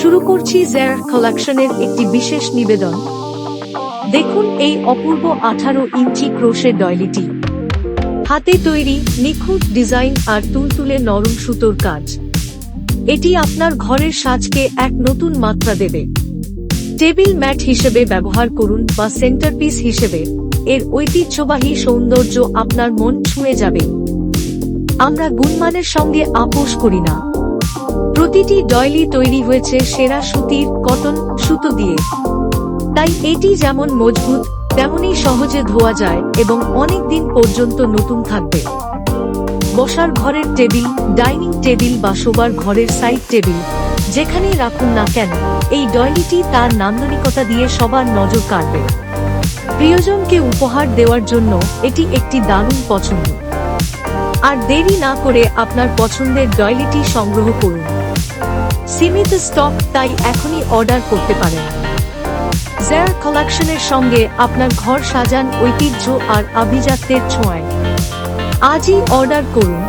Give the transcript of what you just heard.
শুরু করছি জের কালেকশনের একটি বিশেষ নিবেদন। দেখুন এই অপূর্ব আঠারো ইঞ্চি ক্রোশের ডয়লিটি হাতে তৈরি নিখুঁত ডিজাইন আর তুলতুলে নরম সুতোর কাজ। এটি আপনার ঘরের সাজকে এক নতুন মাত্রা দেবে। টেবিল ম্যাট হিসেবে ব্যবহার করুন বা সেন্টারপিস হিসেবে। এর ঐতিহ্যবাহী সৌন্দর্য আপনার মন ছুঁয়ে যাবে। আমরা গুণমানের সঙ্গে আপোষ করি না। প্রতিটি ডয়লি তৈরি হয়েছে সেরা সুতির কটন সুতো দিয়ে। তাই এটি যেমন মজবুত, তেমনই সহজে ধোয়া যায় এবং অনেক দিন পর্যন্ত নতুন থাকবে। বসার ঘরের টেবিল, ডাইনিং টেবিল বা শোবার ঘরের সাইড টেবিল, যেখানেই রাখুন না কেন, এই ডয়লিটি তার নান্দনিকতা দিয়ে সবার নজর কাড়বে। প্রিয়জনকে উপহার দেওয়ার জন্য এটি একটি দারুণ পছন্দ। আর দেরি না করে আপনার পছন্দের ডয়লিটি সংগ্রহ করুন। সীমিত স্টক তাই এখনই অর্ডার করতে পারেন। জেয়ার কালেকশনের সঙ্গে আপনার ঘর সাজান ঐতিহ্য আর আভিজাত্যের ছোঁয়ায়। আজই অর্ডার করুন।